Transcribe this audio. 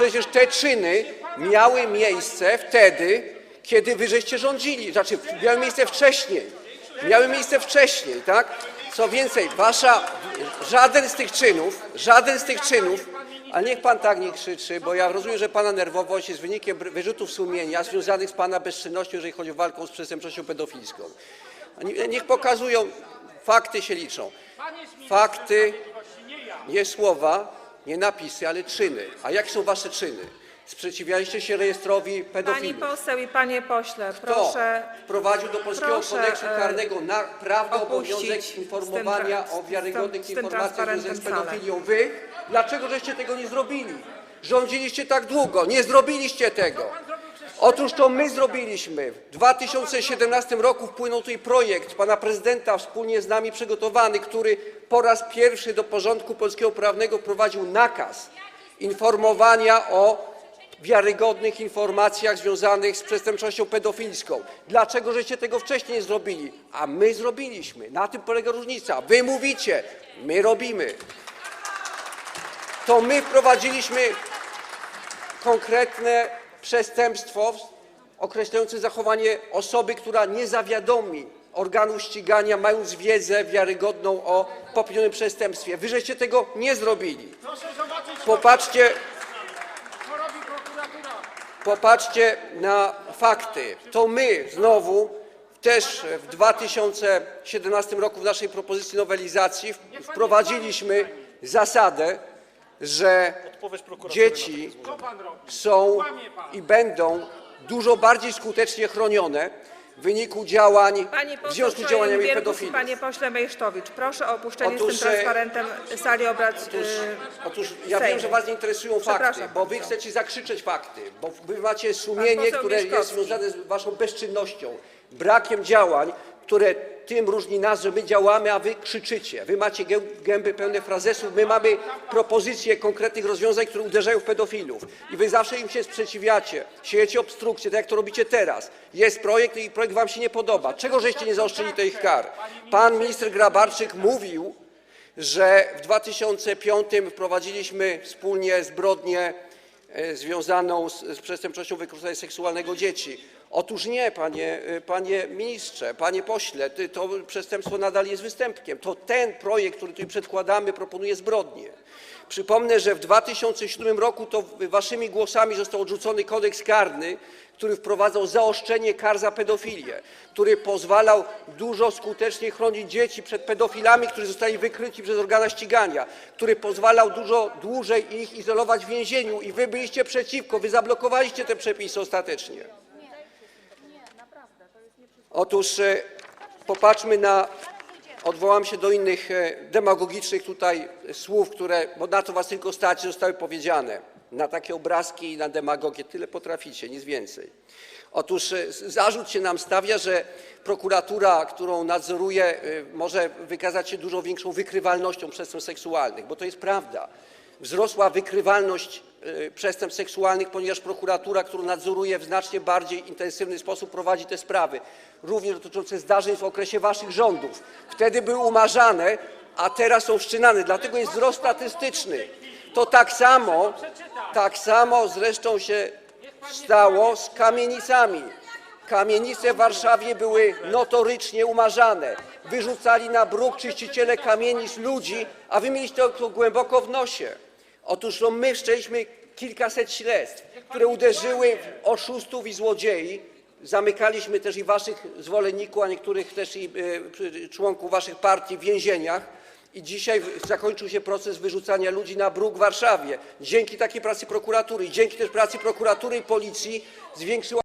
przecież te czyny miały miejsce wtedy, kiedy wy żeście rządzili. Znaczy, miały miejsce wcześniej. Miały miejsce wcześniej, tak? Co więcej, wasza, żaden z tych czynów, żaden z tych czynów, ale niech pan tak nie krzyczy, bo ja rozumiem, że pana nerwowość jest wynikiem wyrzutów sumienia związanych z pana bezczynnością, jeżeli chodzi o walkę z przestępczością pedofilską. Niech pokazują, fakty się liczą. Fakty, nie słowa, nie napisy, ale czyny. A jakie są wasze czyny? Sprzeciwialiście się rejestrowi Pani pedofilów. poseł i panie pośle, Kto proszę wprowadził do polskiego proszę, kodeksu e, karnego na opuścić obowiązek informowania o wiarygodnych z tym informacjach związanych z salę. pedofilią? Wy? Dlaczego żeście tego nie zrobili? Rządziliście tak długo, nie zrobiliście tego. Otóż to my zrobiliśmy. W 2017 roku wpłynął tutaj projekt pana prezydenta wspólnie z nami przygotowany, który po raz pierwszy do porządku polskiego prawnego wprowadził nakaz informowania o wiarygodnych informacjach związanych z przestępczością pedofilską. Dlaczego żeście tego wcześniej nie zrobili? A my zrobiliśmy. Na tym polega różnica. Wy mówicie, my robimy. To my wprowadziliśmy konkretne przestępstwo określające zachowanie osoby, która nie zawiadomi organu ścigania, mając wiedzę wiarygodną o popełnionym przestępstwie. Wy żeście tego nie zrobili. Popatrzcie. Popatrzcie na fakty. To my znowu też w 2017 roku w naszej propozycji nowelizacji wprowadziliśmy zasadę, że dzieci są i będą dużo bardziej skutecznie chronione w wyniku działań, w związku z działaniami pedofilów. panie pośle Mejsztowicz, proszę o opuszczenie Otóż, z tym e, transparentem sali obrad Otóż, y, otóż ja wiem, że was nie interesują fakty, bo wy chcecie zakrzyczeć fakty, bo wy macie sumienie, które jest związane z waszą bezczynnością, brakiem działań, które tym różni nas, że my działamy, a wy krzyczycie. Wy macie gę- gęby pełne frazesów, my mamy propozycje konkretnych rozwiązań, które uderzają w pedofilów. I wy zawsze im się sprzeciwiacie, siejecie obstrukcje, tak jak to robicie teraz. Jest projekt i projekt wam się nie podoba. Czego żeście nie zaostrzyli tych kar? Pan minister Grabarczyk mówił, że w 2005 wprowadziliśmy wspólnie zbrodnię e, związaną z, z przestępczością wykorzystania seksualnego dzieci. Otóż nie, panie, e, panie ministrze, panie pośle, to przestępstwo nadal jest występkiem. To ten projekt, który tutaj przedkładamy, proponuje zbrodnię. Przypomnę, że w 2007 roku to waszymi głosami został odrzucony kodeks karny, który wprowadzał zaostrzenie kar za pedofilię, który pozwalał dużo skuteczniej chronić dzieci przed pedofilami, którzy zostali wykryci przez organa ścigania, który pozwalał dużo dłużej ich izolować w więzieniu i wy byliście przeciwko, wy zablokowaliście te przepisy ostatecznie. Otóż e, popatrzmy na, odwołam się do innych e, demagogicznych tutaj słów, które, bo na to was tylko stać, zostały powiedziane. Na takie obrazki i na demagogię tyle potraficie, nic więcej. Otóż e, zarzut się nam stawia, że prokuratura, którą nadzoruję, może wykazać się dużo większą wykrywalnością przestępstw seksualnych, bo to jest prawda. Wzrosła wykrywalność e, przestępstw seksualnych, ponieważ prokuratura, którą nadzoruję, w znacznie bardziej intensywny sposób prowadzi te sprawy, również dotyczące zdarzeń w okresie waszych rządów. Wtedy były umarzane, a teraz są wszczynane, dlatego jest wzrost statystyczny. To tak samo, tak samo zresztą się stało z kamienicami. Kamienice w Warszawie były notorycznie umarzane. Wyrzucali na bruk czyściciele kamienic ludzi, a wy mieliście to głęboko w nosie. Otóż no, my wszczęliśmy kilkaset śledztw, które uderzyły w oszustów i złodziei. Zamykaliśmy też i waszych zwolenników, a niektórych też i e, członków waszych partii w więzieniach. I dzisiaj zakończył się proces wyrzucania ludzi na bruk w Warszawie. Dzięki takiej pracy prokuratury i dzięki też pracy prokuratury i policji zwiększyła